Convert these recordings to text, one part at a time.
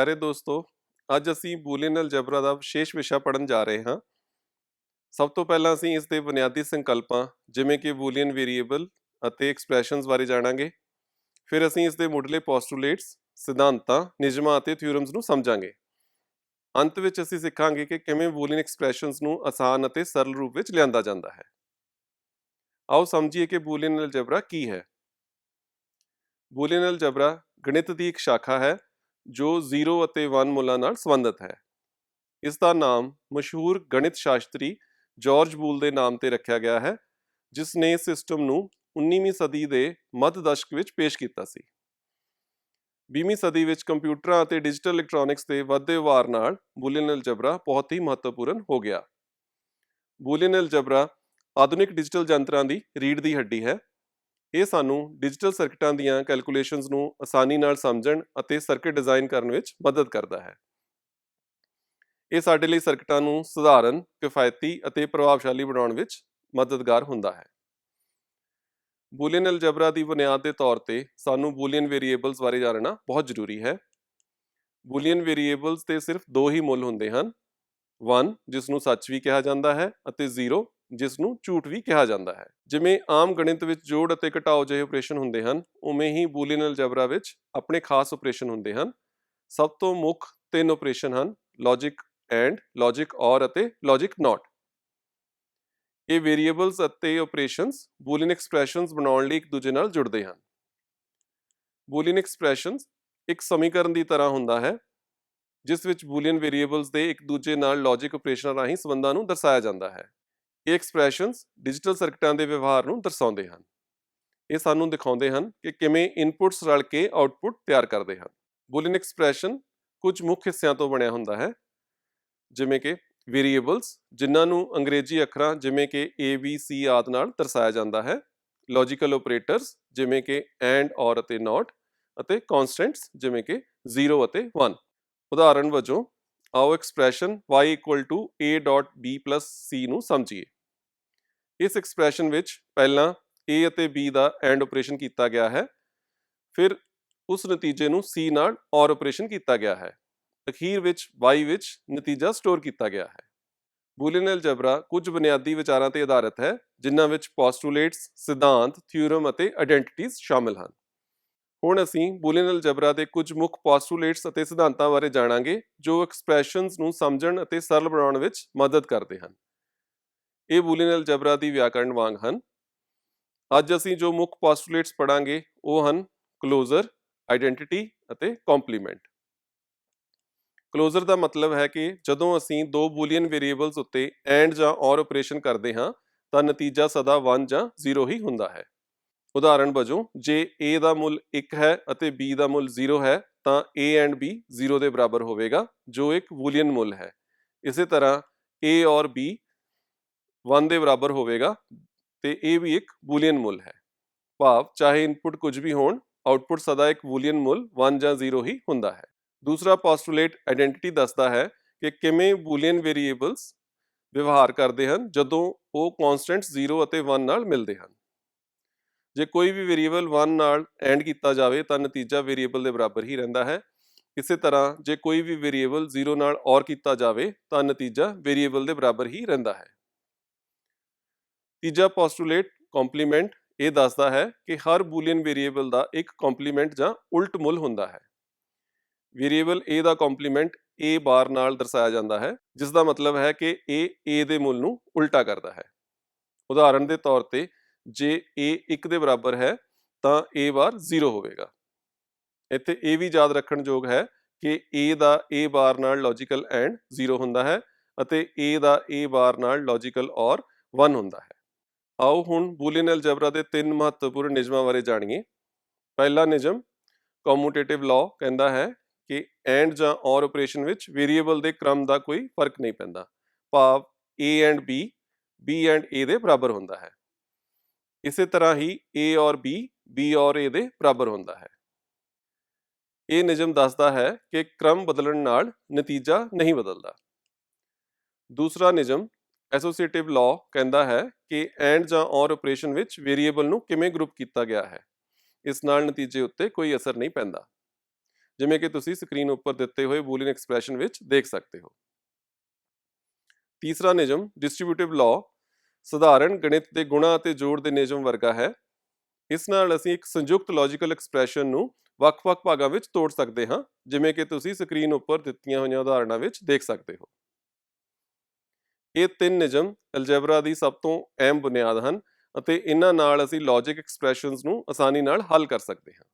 ਪਿਆਰੇ ਦੋਸਤੋ, ਅੱਜ ਅਸੀਂ ਬੂਲੀਅਨ ਅਲਜਬਰਾ ਦਾ ਵਿਸ਼ੇਸ਼ ਵਿਸ਼ਾ ਪੜਨ ਜਾ ਰਹੇ ਹਾਂ। ਸਭ ਤੋਂ ਪਹਿਲਾਂ ਅਸੀਂ ਇਸ ਦੇ ਬੁਨਿਆਦੀ ਸੰਕਲਪਾਂ, ਜਿਵੇਂ ਕਿ ਬੂਲੀਅਨ ਵੇਰੀਏਬਲ ਅਤੇ ਐਕਸਪ੍ਰੈਸ਼ਨਸ ਬਾਰੇ ਜਾਣਾਂਗੇ। ਫਿਰ ਅਸੀਂ ਇਸ ਦੇ ਮੁੱਢਲੇ ਪੋਸਟੂਲੇਟਸ, ਸਿਧਾਂਤਾਂ, ਨਿਯਮਾਂ ਅਤੇ ਥਿਊਰਮਸ ਨੂੰ ਸਮਝਾਂਗੇ। ਅੰਤ ਵਿੱਚ ਅਸੀਂ ਸਿੱਖਾਂਗੇ ਕਿ ਕਿਵੇਂ ਬੂਲੀਅਨ ਐਕਸਪ੍ਰੈਸ਼ਨਸ ਨੂੰ ਆਸਾਨ ਅਤੇ ਸਰਲ ਰੂਪ ਵਿੱਚ ਲਿਆਂਦਾ ਜਾਂਦਾ ਹੈ। ਆਓ ਸਮਝੀਏ ਕਿ ਬੂਲੀਅਨ ਅਲਜਬਰਾ ਕੀ ਹੈ। ਬੂਲੀਅਨ ਅਲਜਬਰਾ ਗਣਿਤ ਦੀ ਇੱਕ ਸ਼ਾਖਾ ਹੈ ਜੋ 0 ਅਤੇ 1 ਮੁੱਲਾਂ ਨਾਲ ਸੰਬੰਧਿਤ ਹੈ। ਇਸ ਦਾ ਨਾਮ ਮਸ਼ਹੂਰ ਗਣਿਤ ਸ਼ਾਸਤਰੀ ਜਾਰਜ ਬੂਲ ਦੇ ਨਾਮ ਤੇ ਰੱਖਿਆ ਗਿਆ ਹੈ, ਜਿਸ ਨੇ ਸਿਸਟਮ ਨੂੰ 19ਵੀਂ ਸਦੀ ਦੇ ਮੱਧ ਦਸ਼ਕ ਵਿੱਚ ਪੇਸ਼ ਕੀਤਾ ਸੀ। 20ਵੀਂ ਸਦੀ ਵਿੱਚ ਕੰਪਿਊਟਰਾਂ ਅਤੇ ਡਿਜੀਟਲ ਇਲੈਕਟ੍ਰੋਨਿਕਸ ਦੇ ਵੱਧਦੇ ਵਾਰ ਨਾਲ ਬੂਲੀਅਨ ਅਲਜਬਰਾ ਬਹੁਤ ਹੀ ਮਹੱਤਵਪੂਰਨ ਹੋ ਗਿਆ। ਬੂਲੀਅਨ ਅਲਜਬਰਾ ਆਧੁਨਿਕ ਡਿਜੀਟਲ ਯੰਤਰਾਂ ਦੀ ਰੀੜ ਦੀ ਹੱਡੀ ਹੈ ਇਹ ਸਾਨੂੰ ਡਿਜੀਟਲ ਸਰਕਟਾਂ ਦੀਆਂ ਕੈਲਕੂਲੇਸ਼ਨਸ ਨੂੰ ਆਸਾਨੀ ਨਾਲ ਸਮਝਣ ਅਤੇ ਸਰਕਟ ਡਿਜ਼ਾਈਨ ਕਰਨ ਵਿੱਚ ਮਦਦ ਕਰਦਾ ਹੈ। ਇਹ ਸਾਡੇ ਲਈ ਸਰਕਟਾਂ ਨੂੰ ਸਧਾਰਨ, ਕਿਫਾਇਤੀ ਅਤੇ ਪ੍ਰਭਾਵਸ਼ਾਲੀ ਬਣਾਉਣ ਵਿੱਚ ਮਦਦਗਾਰ ਹੁੰਦਾ ਹੈ। ਬੂਲੀਅਨ ਅਲਜਬਰਾ ਦੀ ਬੁਨਿਆਦ ਦੇ ਤੌਰ ਤੇ ਸਾਨੂੰ ਬੂਲੀਅਨ ਵੇਰੀਏਬਲਸ ਬਾਰੇ ਜਾਣਨਾ ਬਹੁਤ ਜ਼ਰੂਰੀ ਹੈ। ਬੂਲੀਅਨ ਵੇਰੀਏਬਲਸ 'ਤੇ ਸਿਰਫ ਦੋ ਹੀ ਮੁੱਲ ਹੁੰਦੇ ਹਨ। 1 ਜਿਸ ਨੂੰ ਸੱਚ ਵੀ ਕਿਹਾ ਜਾਂਦਾ ਹੈ ਅਤੇ 0 ਜਿਸ ਨੂੰ ਝੂਠ ਵੀ ਕਿਹਾ ਜਾਂਦਾ ਹੈ। ਜਿਵੇਂ ਆਮ ਗਣਿਤ ਵਿੱਚ ਜੋੜ ਅਤੇ ਘਟਾਓ ਜਿਹੇ ਆਪਰੇਸ਼ਨ ਹੁੰਦੇ ਹਨ, ਉਵੇਂ ਹੀ ਬੂਲੀਅਨ ਅਲਜਬਰਾ ਵਿੱਚ ਆਪਣੇ ਖਾਸ ਆਪਰੇਸ਼ਨ ਹੁੰਦੇ ਹਨ। ਸਭ ਤੋਂ ਮੁੱਖ ਤਿੰਨ ਆਪਰੇਸ਼ਨ ਹਨ ਲੌਜਿਕ ਐਂਡ ਲੌਜਿਕ ਔਰ ਅਤੇ ਲੌਜਿਕ ਨਾਟ ਇਹ ਵੇਰੀਏਬਲਸ ਅਤੇ ਆਪਰੇਸ਼ਨਸ ਬੂਲੀਅਨ ਐਕਸਪ੍ਰੈਸ਼ਨਸ ਬਣਾਉਣ ਲਈ ਇੱਕ ਦੂਜੇ ਨਾਲ ਜੁੜਦੇ ਹਨ। ਬੂਲੀਅਨ ਐਕਸਪ੍ਰੈਸ਼ਨਸ ਇੱਕ ਸਮੀਕਰਨ ਦੀ ਤਰ੍ਹਾਂ ਹੁੰਦਾ ਹੈ, ਜਿਸ ਵਿੱਚ ਬੂਲੀਅਨ ਵੇਰੀਏਬਲਸ ਦੇ ਇੱਕ ਦੂਜੇ ਨਾਲ ਲੌਜਿਕ ਆਪਰੇਸ਼ਨਾਂ ਰਾਹੀਂ ਸੰਬੰਧਾਂ ਨੂੰ ਦਰਸਾਇਆ ਜਾਂਦਾ ਹੈ। ਇਹ ਐਕਸਪ੍ਰੈਸ਼ਨਸ ਡਿਜੀਟਲ ਸਰਕਟਾਂ ਦੇ ਵਿਵਹਾਰ ਨੂੰ ਦਰਸਾਉਂਦੇ ਹਨ। ਇਹ ਸਾਨੂੰ ਦਿਖਾਉਂਦੇ ਹਨ ਕਿ ਕਿਵੇਂ ਇਨਪੁਟਸ ਰਲ ਕੇ ਆਉਟਪੁੱਟ ਤਿਆਰ ਕਰਦੇ ਹਨ। ਬੂਲੀਅਨ ਐਕਸਪ੍ਰੈਸ਼ਨ ਕੁਝ ਮੁੱਖ ਹਿੱਸਿਆਂ ਤੋਂ ਬਣਿਆ ਹੁੰਦਾ ਹੈ। ਜਿਵੇਂ ਕਿ ਵੇਰੀਏਬਲਸ ਜਿਨ੍ਹਾਂ ਨੂੰ ਅੰਗਰੇਜ਼ੀ ਅੱਖਰਾਂ ਜਿਵੇਂ ਕਿ A, B, C ਆਦਿ ਨਾਲ ਦਰਸਾਇਆ ਜਾਂਦਾ ਹੈ। ਲੌਜੀਕਲ ਆਪਰੇਟਰਸ ਜਿਵੇਂ ਕਿ ਐਂਡ ਔਰ ਅਤੇ ਨਾਟ ਅਤੇ ਕਨਸਟੈਂਟਸ ਜਿਵੇਂ ਕਿ 0 ਅਤੇ 1 ਉਦਾਹਰਣ ਵਜੋਂ ਆਓ ਐਕਸਪ੍ਰੈਸ਼ਨ y a.b c ਨੂੰ ਸਮਝੀਏ। ਇਸ ਐਕਸਪ੍ਰੈਸ਼ਨ ਵਿੱਚ ਪਹਿਲਾਂ a ਅਤੇ b ਦਾ ਐਂਡ ਆਪਰੇਸ਼ਨ ਕੀਤਾ ਗਿਆ ਹੈ, ਫਿਰ ਉਸ ਨਤੀਜੇ ਨੂੰ c ਨਾਲ ਔਰ ਆਪਰੇਸ਼ਨ ਕੀਤਾ ਗਿਆ ਹੈ। ਅਖੀਰ ਵਿੱਚ y ਵਿੱਚ ਨਤੀਜਾ ਸਟੋਰ ਕੀਤਾ ਗਿਆ ਹੈ। ਬੂਲੀਅਨ ਅਲਜਬਰਾ ਕੁਝ ਬੁਨਿਆਦੀ ਵਿਚਾਰਾਂ ਤੇ ਆਧਾਰਿਤ ਹੈ, ਜਿਨ੍ਹਾਂ ਵਿੱਚ ਪੋਸਟੂਲੇਟਸ ਸਿਧਾਂਤ ਥਿਊਰਮ ਅਤੇ ਆਇਡੈਂਟੀਟੀਜ਼ ਸ਼ਾਮਿਲ ਹਨ। ਹੁਣ ਅਸੀਂ ਬੂਲੀਅਨ ਜਬਰਾ ਦੇ ਕੁਝ ਮੁੱਖ ਪੋਸਟੂਲੇਟਸ ਅਤੇ ਸਿਧਾਂਤਾਂ ਬਾਰੇ ਜਾਣਾਂਗੇ, ਜੋ ਐਕਸਪ੍ਰੈਸ਼ਨਸ ਨੂੰ ਸਮਝਣ ਅਤੇ ਸਰਲ ਬਣਾਉਣ ਵਿੱਚ ਮਦਦ ਕਰਦੇ ਹਨ। ਇਹ ਬੂਲੀਅਨ ਜਬਰਾ ਦੀ ਵਿਆਕਰਣ ਵਾਂਗ ਹਨ। ਅੱਜ ਅਸੀਂ ਜੋ ਮੁੱਖ ਪੋਸਟੂਲੇਟਸ ਪੜਾਂਗੇ ਉਹ ਹਨ ਕਲੋਜ਼ਰ ਆਇਡੈਂਟੀਟੀ ਅਤੇ ਕੰਪਲੀਮੈਂਟ। ਕਲੋਜ਼ਰ ਦਾ ਮਤਲਬ ਹੈ ਕਿ ਜਦੋਂ ਅਸੀਂ ਦੋ ਬੂਲੀਅਨ ਵੇਰੀਏਬਲਸ ਉੱਤੇ ਐਂਡ ਜਾਂ ਔਰ ਆਪਰੇਸ਼ਨ ਕਰਦੇ ਹਾਂ, ਤਾਂ ਨਤੀਜਾ ਸਦਾ 1 ਜਾਂ 0 ਹੀ ਹੁੰਦਾ ਹੈ। ਉਦਾਹਰਣ ਵਜੋਂ, ਜੇ a ਦਾ ਮੁੱਲ 1 ਹੈ ਅਤੇ b ਦਾ ਮੁੱਲ 0 ਹੈ, ਤਾਂ a ਐਂਡ b 0 ਦੇ ਬਰਾਬਰ ਹੋਵੇਗਾ, ਜੋ ਇੱਕ ਬੂਲੀਅਨ ਮੁੱਲ ਹੈ। ਇਸੇ ਤਰ੍ਹਾਂ a ਔਰ b 1 ਦੇ ਬਰਾਬਰ ਹੋਵੇਗਾ ਤੇ ਇਹ ਵੀ ਇੱਕ ਬੂਲੀਅਨ ਮੁੱਲ ਹੈ। ਭਾਵ ਚਾਹੇ ਇਨਪੁਟ ਕੁਝ ਵੀ ਹੋਣ ਆਉਟਪੁੱਟ ਸਦਾ ਇੱਕ ਬੂਲੀਅਨ ਮੁੱਲ 1 ਜਾਂ 0 ਹੀ ਹੁੰਦਾ ਹੈ। ਦੂਸਰਾ ਪੋਸਟੂਲੇਟ ਆਇਡੈਂਟੀਟੀ ਦੱਸਦਾ ਹੈ ਕਿ ਕਿਵੇਂ ਬੂਲੀਅਨ ਵੇਰੀਏਬਲਸ ਵਿਵਹਾਰ ਕਰਦੇ ਹਨ ਜਦੋਂ ਉਹ ਕਨਸਟੈਂਟਸ 0 ਅਤੇ 1 ਨਾਲ ਮਿਲਦੇ ਹਨ। ਜੇ ਕੋਈ ਵੀ ਵੇਰੀਏਬਲ 1 ਨਾਲ ਐਂਡ ਕੀਤਾ ਜਾਵੇ, ਤਾਂ ਨਤੀਜਾ ਵੇਰੀਏਬਲ ਦੇ ਬਰਾਬਰ ਹੀ ਰਹਿੰਦਾ ਹੈ। ਇਸੇ ਤਰ੍ਹਾਂ ਜੇ ਕੋਈ ਵੀ ਵੇਰੀਏਬਲ 0 ਨਾਲ ਔਰ ਕੀਤਾ ਜਾਵੇ, ਤਾਂ ਨਤੀਜਾ ਵੇਰੀਏਬਲ ਦੇ ਬਰਾਬਰ ਹੀ ਰਹਿੰਦਾ ਹੈ। ਤੀਜਾ ਪੋਸਟੂਲੇਟ ਕੰਪਲੀਮੈਂਟ ਇਹ ਦੱਸਦਾ ਹੈ ਕਿ ਹਰ ਬੂਲੀਅਨ ਵੇਰੀਏਬਲ ਦਾ ਇੱਕ ਕੰਪਲੀਮੈਂਟ ਜਾਂ ਉਲਟ ਮੁੱਲ ਹੁੰਦਾ ਹੈ। ਵੇਰੀਏਬਲ a ਦਾ ਕੰਪਲੀਮੈਂਟ a ਬਾਰ ਨਾਲ ਦਰਸਾਇਆ ਜਾਂਦਾ ਹੈ ਜਿਸ ਦਾ ਮਤਲਬ ਹੈ ਕਿ a a ਦੇ ਮੁੱਲ ਨੂੰ ਉਲਟਾ ਕਰਦਾ ਹੈ। ਉਦਾਹਰਣ ਦੇ ਤੌਰ ਤੇ ਜੇ a 1 ਦੇ ਬਰਾਬਰ ਹੈ, ਤਾਂ a ਬਾਰ 0 ਹੋਵੇਗਾ। ਇੱਥੇ ਇਹ ਵੀ ਯਾਦ ਰੱਖਣ ਯੋਗ ਹੈ ਕਿ a ਦਾ a ਬਾਰ ਨਾਲ ਲੌਜੀਕਲ ਐਂਡ 0 ਹੁੰਦਾ ਹੈ ਅਤੇ a ਦਾ a ਬਾਰ ਨਾਲ ਲੌਜੀਕਲ ਔਰ 1 ਹੁੰਦਾ ਹੈ। ਆਓ ਹੁਣ ਬੂਲੀਅਨ ਅਲਜਬਰਾ ਦੇ ਤਿੰਨ ਮਹੱਤਵਪੂਰਨ ਨਿਯਮਾਂ ਬਾਰੇ ਜਾਣੀਏ। ਪਹਿਲਾ ਨਿਯਮ ਕਮਿਊਟੇਟਿਵ ਲਾਅ ਕਹਿੰਦਾ ਹੈ ਕਿ ਐਂਡ ਜਾਂ ਔਰ ਆਪਰੇਸ਼ਨ ਵਿੱਚ ਵੇਰੀਏਬਲ ਦੇ ਕ੍ਰਮ ਦਾ ਕੋਈ ਫ਼ਰਕ ਨਹੀਂ ਪੈਂਦਾ। ਭਾਵ a and b b and a ਦੇ ਬਰਾਬਰ ਹੁੰਦਾ ਹੈ। ਇਸੇ ਤਰ੍ਹਾਂ ਹੀ a ਔਰ b b ਔਰ a ਦੇ ਬਰਾਬਰ ਹੁੰਦਾ ਹੈ। ਇਹ ਨਿਯਮ ਦੱਸਦਾ ਹੈ ਕਿ ਕ੍ਰਮ ਬਦਲਣ ਨਾਲ ਨਤੀਜਾ ਨਹੀਂ ਬਦਲਦਾ। ਦੂਸਰਾ ਨਿਯਮ, ਐਸੋਸੀਏਟਿਵ ਲਾਅ ਕਹਿੰਦਾ ਹੈ ਕਿ ਐਂਡ ਜਾਂ ਔਰ ਆਪਰੇਸ਼ਨ ਵਿੱਚ ਵੇਰੀਏਬਲ ਨੂੰ ਕਿਵੇਂ ਗਰੁੱਪ ਕੀਤਾ ਗਿਆ ਹੈ, ਇਸ ਨਾਲ ਨਤੀਜੇ ਉੱਤੇ ਕੋਈ ਅਸਰ ਨਹੀਂ ਪੈਂਦਾ। ਜਿਵੇਂ ਕਿ ਤੁਸੀਂ ਸਕਰੀਨ ਉੱਪਰ ਦਿੱਤੇ ਹੋਏ ਬੂਲੀਅਨ ਐਕਸਪ੍ਰੈਸ਼ਨ ਵਿੱਚ ਦੇਖ ਸਕਦੇ ਹੋ। ਤੀਸਰਾ ਨਿਯਮ ਡਿਸਟ੍ਰੀਬਿਊਟਿਵ ਲਾਅ ਸਧਾਰਨ ਗਣਿਤ ਦੇ ਗੁਣਾ ਅਤੇ ਜੋੜ ਦੇ ਨਿਯਮ ਵਰਗਾ ਹੈ। ਇਸ ਨਾਲ ਅਸੀਂ ਇੱਕ ਸੰਯੁਕਤ ਲੌਜੀਕਲ ਐਕਸਪ੍ਰੈਸ਼ਨ ਨੂੰ ਵੱਖ-ਵੱਖ ਭਾਗਾਂ ਵਿੱਚ ਤੋੜ ਸਕਦੇ ਹਾਂ, ਜਿਵੇਂ ਕਿ ਤੁਸੀਂ ਸਕਰੀਨ ਉੱਪਰ ਦਿੱਤੀਆਂ ਹੋਈਆਂ ਉਦਾਹਰਣਾਂ ਵਿੱਚ ਦੇਖ ਸਕਦੇ ਹੋ। ਇਹ ਤਿੰਨ ਨਿਯਮ ਅਲਜੈਬਰਾ ਦੀ ਸਭ ਤੋਂ ਅਹਿਮ ਬੁਨਿਆਦ ਹਨ ਅਤੇ ਇਹਨਾਂ ਨਾਲ ਅਸੀਂ ਲੌਜਿਕ ਐਕਸਪ੍ਰੈਸ਼ਨਸ ਨੂੰ ਆਸਾਨੀ ਨਾਲ ਹੱਲ ਕਰ ਸਕਦੇ ਹਾਂ।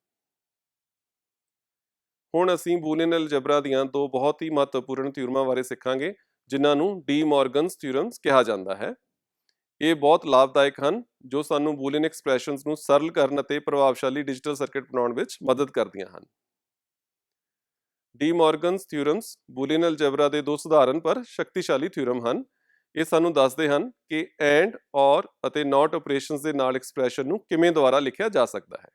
ਹੁਣ ਅਸੀਂ ਬੂਲੀਅਨ ਅਲਜੈਬਰਾ ਦੀਆਂ ਦੋ ਬਹੁਤ ਹੀ ਮਹੱਤਵਪੂਰਨ ਥਿਊਰਮਾਂ ਬਾਰੇ ਸਿੱਖਾਂਗੇ, ਜਿਨ੍ਹਾਂ ਨੂੰ ਡੀ ਮੋਰਗਨਸ ਥਿਊਰਮਸ ਕਿਹਾ ਜਾਂਦਾ ਹੈ। ਇਹ ਬਹੁਤ ਲਾਭਦਾਇਕ ਹਨ, ਜੋ ਸਾਨੂੰ ਬੂਲੀਅਨ ਐਕਸਪ੍ਰੈਸ਼ਨਸ ਨੂੰ ਸਰਲ ਕਰਨ ਅਤੇ ਪ੍ਰਭਾਵਸ਼ਾਲੀ ਡਿਜੀਟਲ ਸਰਕਟ ਬਣਾਉਣ ਵਿੱਚ ਮਦਦ ਕਰਦੀਆਂ ਹਨ। De Morgan's theorems Boolean algebra ਦੇ ਦੋ ਸਧਾਰਨ ਪਰ ਸ਼ਕਤੀਸ਼ਾਲੀ ਥਿਊਰਮ ਹਨ। ਇਹ ਸਾਨੂੰ ਦੱਸਦੇ ਹਨ ਕਿ ਐਂਡ, ਔਰ ਅਤੇ ਨਾਟ ਆਪਰੇਸ਼ਨਸ ਦੇ ਨਾਲ ਐਕਸਪ੍ਰੈਸ਼ਨ ਨੂੰ ਕਿਵੇਂ ਦੁਆਰਾ ਲਿਖਿਆ ਜਾ ਸਕਦਾ ਹੈ।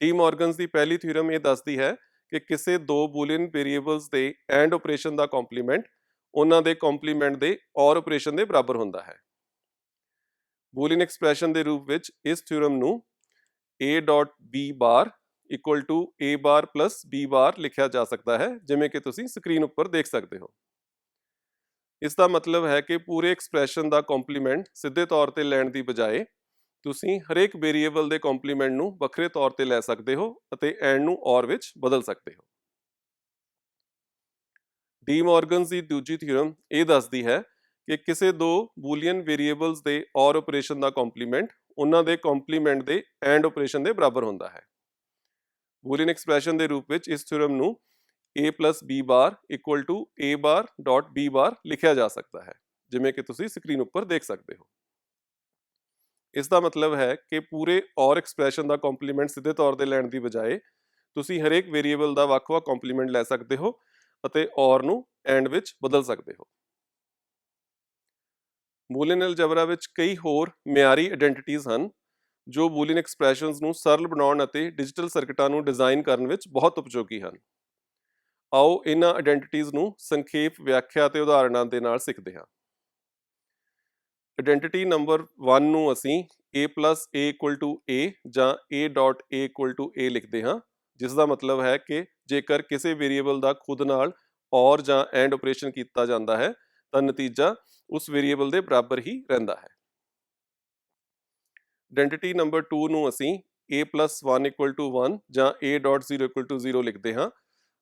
ਡੀ ਮੋਰਗਨਸ ਦੀ ਪਹਿਲੀ ਥਿਊਰਮ ਇਹ ਦੱਸਦੀ ਹੈ ਕਿ ਕਿਸੇ ਦੋ ਬੂਲੀਅਨ ਵੇਰੀਏਬਲਸ ਦੇ ਐਂਡ ਆਪਰੇਸ਼ਨ ਦਾ ਕੰਪਲੀਮੈਂਟ ਉਹਨਾਂ ਦੇ ਕੰਪਲੀਮੈਂਟ ਦੇ ਔਰ ਆਪਰੇਸ਼ਨ ਦੇ ਬਰਾਬਰ ਹੁੰਦਾ ਹੈ। ਬੂਲੀਅਨ ਐਕਸਪ੍ਰੈਸ਼ਨ ਦੇ ਰੂਪ ਵਿੱਚ ਇਸ ਥਿਊਰਮ ਨੂੰ a.b bar equal to a bar plus b bar ਲਿਖਿਆ ਜਾ ਸਕਦਾ ਹੈ, ਜਿਵੇਂ ਕਿ ਤੁਸੀਂ ਸਕਰੀਨ ਉੱਪਰ ਦੇਖ ਸਕਦੇ ਹੋ। ਇਸ ਦਾ ਮਤਲਬ ਹੈ ਕਿ ਪੂਰੇ ਐਕਸਪ੍ਰੈਸ਼ਨ ਦਾ ਕੰਪਲੀਮੈਂਟ ਸਿੱਧੇ ਤੌਰ ਤੇ ਲੈਣ ਦੀ ਬਜਾਏ ਤੁਸੀਂ ਹਰੇਕ ਵੇਰੀਏਬਲ ਦੇ ਕੰਪਲੀਮੈਂਟ ਨੂੰ ਵੱਖਰੇ ਤੌਰ ਤੇ ਲੈ ਸਕਦੇ ਹੋ ਅਤੇ ਐਂਡ ਨੂੰ ਔਰ ਵਿੱਚ ਬਦਲ ਸਕਦੇ ਹੋ। ਡੀ ਮੋਰਗਨਸ ਦੀ ਦੂਜੀ ਥਿਊਰਮ ਇਹ ਦੱਸਦੀ ਹੈ ਕਿ ਕਿਸੇ ਦੋ ਬੂਲੀਅਨ ਵੇਰੀਏਬਲਸ ਦੇ ਔਰ ਆਪਰੇਸ਼ਨ ਦਾ ਕੰਪਲੀਮੈਂਟ ਉਹਨਾਂ ਦੇ ਕੰਪਲੀਮੈਂਟ ਦੇ ਐਂਡ ਆਪਰੇਸ਼ਨ ਦੇ ਬਰਾਬਰ ਹੁੰਦਾ ਹੈ। ਬੂਲੀਅਨ ਐਕਸਪ੍ਰੈਸ਼ਨ ਦੇ ਰੂਪ ਵਿੱਚ ਇਸ ਥਿਊਰਮ ਨੂੰ a b bar equal to a bar dot b bar ਲਿਖਿਆ ਜਾ ਸਕਦਾ ਹੈ, ਜਿਵੇਂ ਕਿ ਤੁਸੀਂ ਸਕਰੀਨ ਉੱਪਰ ਦੇਖ ਸਕਦੇ ਹੋ। ਇਸ ਦਾ ਮਤਲਬ ਹੈ ਕਿ ਪੂਰੇ ਔਰ ਐਕਸਪ੍ਰੈਸ਼ਨ ਦਾ ਕੰਪਲੀਮੈਂਟ ਸਿੱਧੇ ਤੌਰ ਤੇ ਲੈਣ ਦੀ ਬਜਾਏ ਤੁਸੀਂ ਹਰੇਕ ਵੇਰੀਏਬਲ ਦਾ ਵੱਖ-ਵੱਖ ਕੰਪਲੀਮੈਂਟ ਲੈ ਸਕਦੇ ਹੋ ਅਤੇ ਔਰ ਨੂੰ ਐਂਡ ਵਿੱਚ ਬਦਲ ਸਕਦੇ ਹੋ। ਬੂਲੀਅਨ ਐਲਜਬਰਾ ਵਿੱਚ ਕਈ ਹੋਰ ਮਿਆਰੀ ਆਇਡੈਂਟੀਟੀਜ਼ ਹਨ, ਜੋ ਬੂਲੀਅਨ ਐਕਸਪ੍ਰੈਸ਼ਨਸ ਨੂੰ ਸਰਲ ਬਣਾਉਣ ਅਤੇ ਡਿਜੀਟਲ ਸਰਕਟਾਂ ਨੂੰ ਡਿਜ਼ਾਈਨ ਕਰਨ ਵਿੱਚ ਬਹੁਤ ਉਪਯੋਗੀ ਹਨ। ਆਓ ਇਹਨਾਂ ਆਇਡੈਂਟੀਟੀਜ਼ ਨੂੰ ਸੰਖੇਪ ਵਿਆਖਿਆ ਤੇ ਉਦਾਹਰਣਾਂ ਦੇ ਨਾਲ ਸਿੱਖਦੇ ਹਾਂ। ਆਇਡੈਂਟੀਟੀ ਨੰਬਰ 1 ਨੂੰ ਅਸੀਂ a a a ਜਾਂ a.a a ਲਿਖਦੇ ਹਾਂ, ਜਿਸ ਦਾ ਮਤਲਬ ਹੈ ਕਿ ਜੇਕਰ ਕਿਸੇ ਵੇਰੀਏਬਲ ਦਾ ਖੁਦ ਨਾਲ ਔਰ ਜਾਂ ਐਂਡ ਆਪਰੇਸ਼ਨ ਕੀਤਾ ਜਾਂਦਾ ਹੈ, ਤਾਂ ਨਤੀਜਾ ਉਸ ਵੇਰੀਏਬਲ ਦੇ ਬਰਾਬਰ ਹੀ ਰਹਿੰਦਾ ਹੈ। ਆਇਡੈਂਟੀਟੀ ਨੰਬਰ 2 ਨੂੰ ਅਸੀਂ a 1 1 ਜਾਂ a.0 0 ਲਿਖਦੇ ਹਾਂ,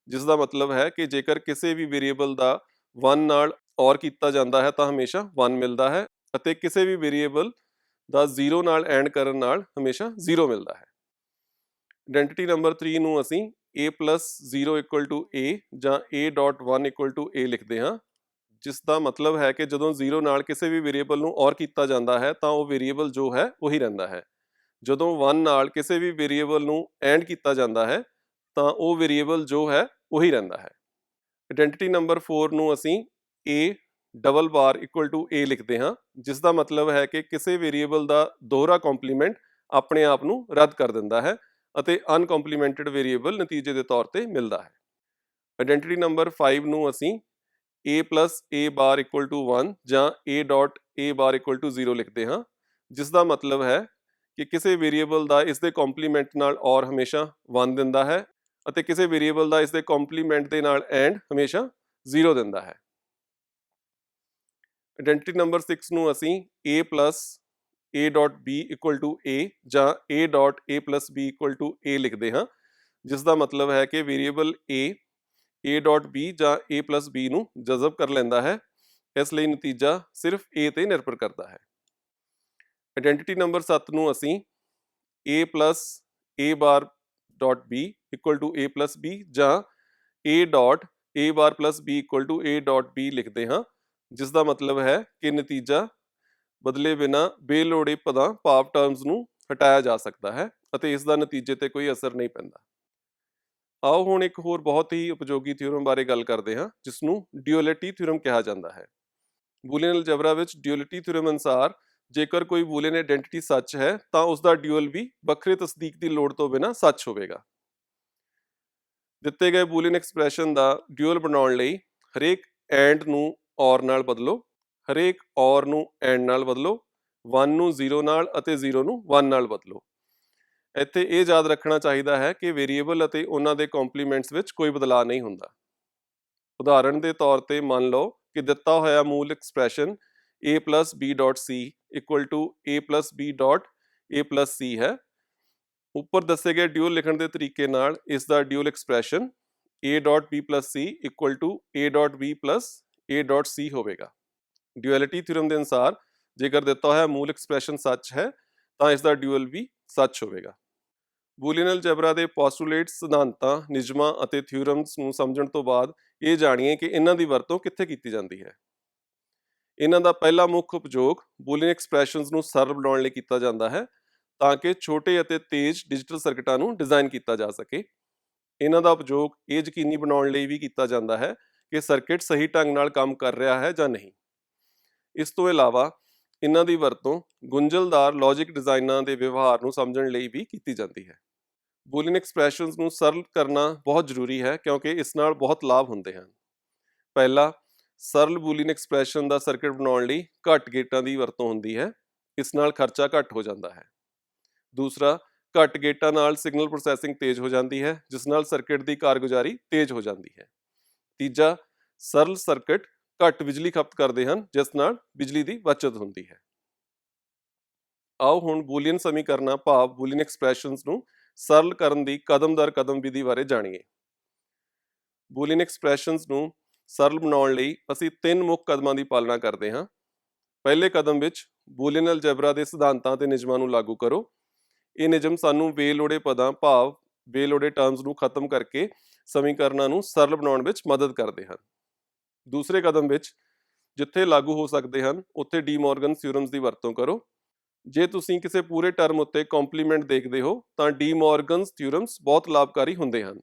ਜਿਸ ਦਾ ਮਤਲਬ ਹੈ ਕਿ ਜੇਕਰ ਕਿਸੇ ਵੀ ਵੇਰੀਏਬਲ ਦਾ 1 ਨਾਲ ਔਰ ਕੀਤਾ ਜਾਂਦਾ ਹੈ, ਤਾਂ ਹਮੇਸ਼ਾ 1 ਮਿਲਦਾ ਹੈ ਅਤੇ ਕਿਸੇ ਵੀ ਵੇਰੀਏਬਲ ਦਾ 0 ਨਾਲ ਐਂਡ ਕਰਨ ਨਾਲ ਹਮੇਸ਼ਾ 0 ਮਿਲਦਾ ਹੈ। ਆਇਡੈਂਟੀਟੀ ਨੰਬਰ 3 ਨੂੰ ਅਸੀਂ a 0 a ਜਾਂ a.1 a ਲਿਖਦੇ ਹਾਂ। ਜਿਸ ਦਾ ਮਤਲਬ ਹੈ ਕਿ ਜਦੋਂ 0 ਨਾਲ ਕਿਸੇ ਵੀ ਵੇਰੀਏਬਲ ਨੂੰ ਔਰ ਕੀਤਾ ਜਾਂਦਾ ਹੈ, ਤਾਂ ਉਹ ਵੇਰੀਏਬਲ ਜੋ ਹੈ, ਉਹੀ ਰਹਿੰਦਾ ਹੈ। ਜਦੋਂ 1 ਨਾਲ ਕਿਸੇ ਵੀ ਵੇਰੀਏਬਲ ਨੂੰ ਐਂਡ ਕੀਤਾ ਜਾਂਦਾ ਹੈ, ਤਾਂ ਉਹ ਵੇਰੀਏਬਲ ਜੋ ਹੈ, ਉਹੀ ਰਹਿੰਦਾ ਹੈ। ਆਇਡੈਂਟੀਟੀ ਨੰਬਰ 4 ਨੂੰ ਅਸੀਂ a double bar equal to a ਲਿਖਦੇ ਹਾਂ ਜਿਸ ਦਾ ਮਤਲਬ ਹੈ ਕਿ ਕਿਸੇ ਵੇਰੀਏਬਲ ਦਾ ਦੋਹਰਾ ਕੰਪਲੀਮੈਂਟ ਆਪਣੇ ਆਪ ਨੂੰ ਰੱਦ ਕਰ ਦਿੰਦਾ ਹੈ। ਅਤੇ ਅਨਕੰਪਲੀਮੈਂਟਡ ਵੇਰੀਏਬਲ ਨਤੀਜੇ ਦੇ ਤੌਰ ਤੇ ਮਿਲਦਾ ਹੈ। ਆਇਡੈਂਟੀਟੀ ਨੰਬਰ 5 ਨੂੰ ਅਸੀਂ a a bar equal to 1 ਜਾਂ a dot a bar equal to 0 ਲਿਖਦੇ ਹਾਂ, ਜਿਸ ਦਾ ਮਤਲਬ ਹੈ ਕਿ ਕਿਸੇ ਵੇਰੀਏਬਲ ਦਾ ਇਸ ਦੇ ਕੰਪਲੀਮੈਂਟ ਨਾਲ ਔਰ ਹਮੇਸ਼ਾ 1 ਦਿੰਦਾ ਹੈ ਅਤੇ ਕਿਸੇ ਵੇਰੀਏਬਲ ਦਾ ਇਸ ਦੇ ਕੰਪਲੀਮੈਂਟ ਦੇ ਨਾਲ ਐਂਡ ਹਮੇਸ਼ਾ 0 ਦਿੰਦਾ ਹੈ। ਆਇਡੈਂਟੀਟੀ ਨੰਬਰ 6 ਨੂੰ ਅਸੀਂ a a.b a ਜਾਂ a.a b a ਲਿਖਦੇ ਹਾਂ ਜਿਸ ਦਾ ਮਤਲਬ ਹੈ ਕਿ ਵੇਰੀਏਬਲ a a.b ਜਾਂ a b ਨੂੰ ਜਜ਼ਬ ਕਰ ਲੈਂਦਾ ਹੈ, ਇਸ ਲਈ ਨਤੀਜਾ ਸਿਰਫ a ਤੇ ਨਿਰਭਰ ਕਰਦਾ ਹੈ। ਆਇਡੈਂਟੀਟੀ ਨੰਬਰ 7 ਨੂੰ ਅਸੀਂ a a bar dot b equal to a plus b ਜਾਂ a dot a bar plus b equal to a dot b ਲਿਖਦੇ ਹਾਂ ਜਿਸ ਦਾ ਮਤਲਬ ਹੈ ਕਿ ਨਤੀਜਾ ਬਦਲੇ ਬਿਨਾ ਬੇਲੋੜੇ ਪਦਾਂ ਭਾਵ ਟਰਮਸ ਨੂੰ ਹਟਾਇਆ ਜਾ ਸਕਦਾ ਹੈ ਅਤੇ ਇਸ ਦਾ ਨਤੀਜੇ ਤੇ ਕੋਈ ਅਸਰ ਨਹੀਂ ਪੈਂਦਾ। ਆਓ ਹੁਣ ਇੱਕ ਹੋਰ ਬਹੁਤ ਹੀ ਉਪਯੋਗੀ ਥਿਊਰਮ ਬਾਰੇ ਗੱਲ ਕਰਦੇ ਹਾਂ ਜਿਸ ਨੂੰ ਡਿਊਅਲਿਟੀ ਥਿਊਰਮ ਕਿਹਾ ਜਾਂਦਾ ਹੈ। ਬੂਲੀਅਨ ਅਲਜਬਰਾ ਵਿੱਚ ਡਿਊਅਲਿਟੀ ਥਿਊਰਮ ਅਨਸਾਰ ਜੇਕਰ ਕੋਈ ਬੂਲੀਅਨ ਆਇਡੈਂਟੀਟੀ ਸੱਚ ਹੈ, ਤਾਂ ਉਸ ਦਾ ਡਿਊਅਲ ਵੀ ਵੱਖਰੇ ਤਸਦੀਕ ਦੀ ਲੋੜ ਤੋਂ ਬਿਨਾ ਸੱਚ ਹੋਵੇਗਾ। ਦਿੱਤੇ ਗਏ ਬੂਲੀਅਨ ਐਕਸਪ੍ਰੈਸ਼ਨ ਦਾ ਡਿਊਅਲ ਬਣਾਉਣ ਲਈ ਹਰੇਕ ਐਂਡ ਨੂੰ ਔਰ ਨਾਲ ਬਦਲੋ ਹਰੇਕ ਔਰ ਨੂੰ ਐਂਡ ਨਾਲ ਬਦਲੋ 1 ਨੂੰ 0 ਨਾਲ ਅਤੇ 0 ਨੂੰ 1 ਨਾਲ ਬਦਲੋ। ਇੱਥੇ ਇਹ ਯਾਦ ਰੱਖਣਾ ਚਾਹੀਦਾ ਹੈ ਕਿ ਵੇਰੀਏਬਲ ਅਤੇ ਉਹਨਾਂ ਦੇ ਕੰਪਲੀਮੈਂਟਸ ਵਿੱਚ ਕੋਈ ਬਦਲਾਅ ਨਹੀਂ ਹੁੰਦਾ। ਉਦਾਹਰਣ ਦੇ ਤੌਰ ਤੇ ਮੰਨ ਲਓ ਕਿ ਦਿੱਤਾ ਹੋਇਆ ਮੂਲ expression a b.c a b. a c ਹੈ। ਉੱਪਰ ਦੱਸੇ ਗਏ ਡਿਊਲ ਲਿਖਣ ਦੇ ਤਰੀਕੇ ਨਾਲ ਇਸ ਦਾ dual expression a.b c a.b a.c ਹੋਵੇਗਾ। ਡਿਊਐਲਿਟੀ ਥਿਉਰਮ ਦੇ ਅਨੁਸਾਰ ਜੇਕਰ ਦਿੱਤਾ ਹੋਇਆ ਮੂਲ ਐਕਸਪ੍ਰੈਸ਼ਨ ਸੱਚ ਹੈ, ਤਾਂ ਇਸ ਦਾ ਡਿਊਅਲ ਵੀ ਸੱਚ ਹੋਵੇਗਾ। ਬੂਲੀਅਨ ਅਲਜਬਰਾ ਦੇ ਪੋਸਟੂਲੇਟਸ ਸਿਧਾਂਤਾਂ, ਨਿਯਮਾਂ ਅਤੇ ਥਿਉਰਮਸ ਨੂੰ ਸਮਝਣ ਤੋਂ ਬਾਅਦ ਇਹ ਜਾਣੀਏ ਕਿ ਇਹਨਾਂ ਦੀ ਵਰਤੋਂ ਕਿੱਥੇ ਕੀਤੀ ਜਾਂਦੀ ਹੈ। ਇਹਨਾਂ ਦਾ ਪਹਿਲਾ ਮੁੱਖ ਉਪਯੋਗ ਬੂਲੀਅਨ ਐਕਸਪ੍ਰੈਸ਼ਨਸ ਨੂੰ ਸਰਲ ਬਣਾਉਣ ਲਈ ਕੀਤਾ ਜਾਂਦਾ ਹੈ, ਤਾਂ ਕਿ ਛੋਟੇ ਅਤੇ ਤੇਜ਼ ਡਿਜੀਟਲ ਸਰਕਟਾਂ ਨੂੰ ਡਿਜ਼ਾਈਨ ਕੀਤਾ ਜਾ ਸਕੇ। ਇਹਨਾਂ ਦਾ ਉਪਯੋਗ ਇਹ ਯਕੀਨੀ ਬਣਾਉਣ ਲਈ ਵੀ ਕੀਤਾ ਜਾਂਦਾ ਹੈ ਕਿ ਸਰਕਟ ਸਹੀ ਢੰਗ ਨਾਲ ਕੰਮ ਕਰ ਰਿਹਾ ਹੈ ਜਾਂ ਨਹੀਂ। ਇਸ ਤੋਂ ਇਲਾਵਾ ਇਹਨਾਂ ਦੀ ਵਰਤੋਂ ਗੁੰਝਲਦਾਰ ਲੌਜੀਕ ਡਿਜ਼ਾਈਨਾਂ ਦੇ ਵਿਵਹਾਰ ਨੂੰ ਸਮਝਣ ਲਈ ਵੀ ਕੀਤੀ ਜਾਂਦੀ ਹੈ। ਬੂਲੀਅਨ ਐਕਸਪ੍ਰੈਸ਼ਨਸ ਨੂੰ ਸਰਲ ਕਰਨਾ ਬਹੁਤ ਜ਼ਰੂਰੀ ਹੈ ਕਿਉਂਕਿ ਇਸ ਨਾਲ ਬਹੁਤ ਲਾਭ ਹੁੰਦੇ ਹਨ। ਪਹਿਲਾ, ਸਰਲ ਬੂਲੀਅਨ ਐਕਸਪ੍ਰੈਸ਼ਨ ਦਾ ਸਰਕਟ ਬਣਾਉਣ ਲਈ ਘੱਟ ਗੇਟਾਂ ਦੀ ਵਰਤੋਂ ਹੁੰਦੀ ਹੈ, ਇਸ ਨਾਲ ਖਰਚਾ ਘੱਟ ਹੋ ਜਾਂਦਾ ਹੈ। ਦੂਸਰਾ, ਘੱਟ ਗੇਟਾਂ ਨਾਲ ਸਿਗਨਲ ਪ੍ਰੋਸੈਸਿੰਗ ਤੇਜ਼ ਹੋ ਜਾਂਦੀ ਹੈ, ਜਿਸ ਨਾਲ ਸਰਕਟ ਦੀ ਕਾਰਗੁਜ਼ਾਰੀ ਤੇਜ਼ ਹੋ ਜਾਂਦੀ ਹੈ। ਤੀਜਾ, ਸਰਲ ਸਰਕਟ ਘੱਟ ਬਿਜਲੀ ਖਪਤ ਕਰਦੇ ਹਨ, ਜਿਸ ਨਾਲ ਬਿਜਲੀ ਦੀ ਬਚਤ ਹੁੰਦੀ ਹੈ। ਆਓ ਹੁਣ ਬੂਲੀਅਨ ਸਮੀਕਰਨਾਂ ਭਾਵ ਬੂਲੀਅਨ ਐਕਸਪ੍ਰੈਸ਼ਨਸ ਨੂੰ ਸਰਲ ਕਰਨ ਦੀ ਕਦਮ ਦਰ ਕਦਮ ਵਿਧੀ ਬਾਰੇ ਜਾਣੀਏ। ਬੂਲੀਅਨ ਐਕਸਪ੍ਰੈਸ਼ਨਸ ਨੂੰ ਸਰਲ ਬਣਾਉਣ ਲਈ ਅਸੀਂ ਤਿੰਨ ਮੁੱਖ ਕਦਮਾਂ ਦੀ ਪਾਲਣਾ ਕਰਦੇ ਹਾਂ। ਪਹਿਲੇ ਕਦਮ ਵਿੱਚ ਬੂਲੀਅਨ ਅਲਜਬਰਾ ਦੇ ਸਿਧਾਂਤਾਂ ਤੇ ਨਿਯਮਾਂ ਨੂੰ ਲਾਗੂ ਕਰੋ। ਇਹ ਨਿਯਮ ਸਾਨੂੰ ਬੇਲੋੜੇ ਪਦਾਂ ਭਾਵ ਬੇਲੋੜੇ ਟਰਮਸ ਨੂੰ ਖਤਮ ਕਰਕੇ ਸਮੀਕਰਨਾਂ ਨੂੰ ਸਰਲ ਬਣਾਉਣ ਵਿੱਚ ਮਦਦ ਕਰਦੇ ਹਨ। ਦੂਸਰੇ ਕਦਮ ਵਿੱਚ ਜਿੱਥੇ ਲਾਗੂ ਹੋ ਸਕਦੇ ਹਨ, ਉੱਥੇ ਡੀ ਮੋਰਗਨ ਥਿਊਰਮਸ ਦੀ ਵਰਤੋਂ ਕਰੋ। ਜੇ ਤੁਸੀਂ ਕਿਸੇ ਪੂਰੇ ਟਰਮ ਉੱਤੇ ਕੰਪਲੀਮੈਂਟ ਦੇਖਦੇ ਹੋ, ਤਾਂ ਡੀ ਮੋਰਗਨਸ ਥਿਊਰਮਸ ਬਹੁਤ ਲਾਭਕਾਰੀ ਹੁੰਦੇ ਹਨ।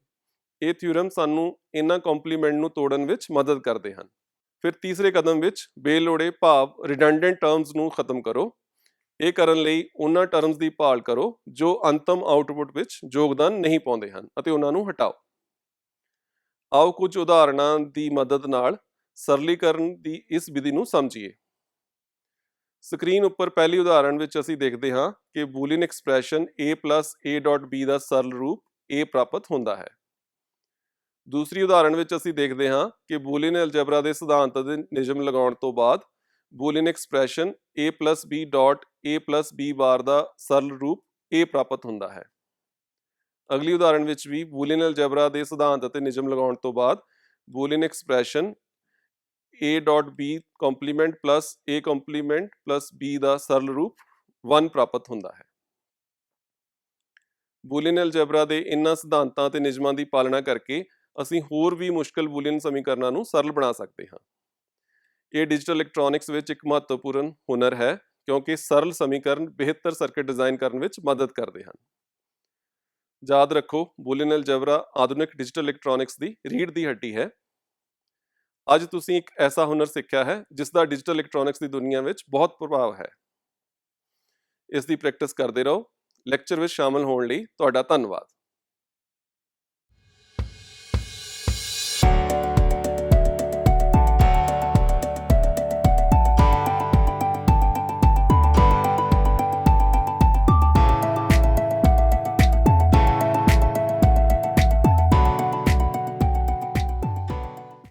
ਇਹ ਥਿਊਰਮ ਸਾਨੂੰ ਇਹਨਾਂ ਕੰਪਲੀਮੈਂਟ ਨੂੰ ਤੋੜਨ ਵਿੱਚ ਮਦਦ ਕਰਦੇ ਹਨ। ਫਿਰ ਤੀਸਰੇ ਕਦਮ ਵਿੱਚ ਬੇਲੋੜੇ ਭਾਵ ਰਿਡੰਡੈਂਟ ਟਰਮਸ ਨੂੰ ਖਤਮ ਕਰੋ। ਇਹ ਕਰਨ ਲਈ ਉਹਨਾਂ ਟਰਮਸ ਦੀ ਭਾਲ ਕਰੋ, ਜੋ ਅੰਤਮ ਆਊਟਪੁੱਟ ਵਿੱਚ ਯੋਗਦਾਨ ਨਹੀਂ ਪਾਉਂਦੇ ਹਨ ਅਤੇ ਉਹਨਾਂ ਨੂੰ ਹਟਾਓ। ਆਓ ਕੁਝ ਉਦਾਹਰਣਾਂ ਦੀ ਮਦਦ ਨਾਲ ਸਰਲੀਕਰਨ ਦੀ ਇਸ ਵਿਧੀ ਨੂੰ ਸਮਝੀਏ। ਸਕਰੀਨ ਉੱਪਰ ਪਹਿਲੀ ਉਦਾਹਰਣ ਵਿੱਚ ਅਸੀਂ ਦੇਖਦੇ ਹਾਂ ਕਿ ਬੂਲੀਅਨ ਐਕਸਪ੍ਰੈਸ਼ਨ a a.b ਦਾ ਸਰਲ ਰੂਪ a ਪ੍ਰਾਪਤ ਹੁੰਦਾ ਹੈ। ਦੂਸਰੀ ਉਦਾਹਰਣ ਵਿੱਚ ਅਸੀਂ ਦੇਖਦੇ ਹਾਂ ਕਿ ਬੂਲੀਅਨ ਅਲਜਬਰਾ ਦੇ ਸਿਧਾਂਤ ਦੇ ਨਿਯਮ ਲਗਾਉਣ ਤੋਂ ਬਾਅਦ boolean expression a b a b bar ਦਾ ਸਰਲ ਰੂਪ a ਪ੍ਰਾਪਤ ਹੁੰਦਾ ਹੈ। ਅਗਲੀ ਉਦਾਹਰਣ ਵਿੱਚ ਵੀ ਬੂਲੀਅਨ ਅਲਜਬਰਾ ਦੇ ਸਿਧਾਂਤ ਅਤੇ ਨਿਯਮ ਲਗਾਉਣ ਤੋਂ ਬਾਅਦ boolean expression a.b complement plus a complement plus b ਦਾ ਸਰਲ ਰੂਪ 1 ਪ੍ਰਾਪਤ ਹੁੰਦਾ ਹੈ। ਬੂਲੀਅਨ ਅਲਜਬਰਾ ਦੇ ਇਨ੍ਹਾਂ ਸਿਧਾਂਤਾਂ ਤੇ ਨਿਯਮਾਂ ਦੀ ਪਾਲਣਾ ਕਰਕੇ ਅਸੀਂ ਹੋਰ ਵੀ ਮੁਸ਼ਕਲ ਬੂਲੀਅਨ ਸਮੀਕਰਨਾਂ ਨੂੰ ਸਰਲ ਬਣਾ ਸਕਦੇ ਹਾਂ। ਇਹ ਡਿਜੀਟਲ ਇਲੈਕਟ੍ਰੋਨਿਕਸ ਵਿੱਚ ਇੱਕ ਮਹੱਤਵਪੂਰਨ ਹੁਨਰ ਹੈ ਕਿਉਂਕਿ ਸਰਲ ਸਮੀਕਰਨ ਬਿਹਤਰ ਸਰਕਟ ਡਿਜ਼ਾਈਨ ਕਰਨ ਵਿੱਚ ਮਦਦ ਕਰਦੇ ਹਨ। ਯਾਦ ਰੱਖੋ, ਬੂਲੀਅਨ ਅਲਜਬਰਾ ਆਧੁਨਿਕ ਡਿਜੀਟਲ ਇਲੈਕਟ੍ਰੋਨਿਕਸ ਦੀ ਰੀੜ ਦੀ ਹੱਡੀ ਹੈ। ਅੱਜ ਤੁਸੀਂ ਇੱਕ ਐਸਾ ਹੁਨਰ ਸਿੱਖਿਆ ਹੈ, ਜਿਸ ਦਾ ਡਿਜੀਟਲ ਇਲੈਕਟ੍ਰੋਨਿਕਸ ਦੀ ਦੁਨੀਆ ਵਿੱਚ ਬਹੁਤ ਪ੍ਰਭਾਵ ਹੈ। ਇਸ ਦੀ ਪ੍ਰੈਕਟਿਸ ਕਰਦੇ ਰਹੋ। ਲੈਕਚਰ ਵਿੱਚ ਸ਼ਾਮਲ ਹੋਣ ਲਈ ਤੁਹਾਡਾ ਧੰਨਵਾਦ।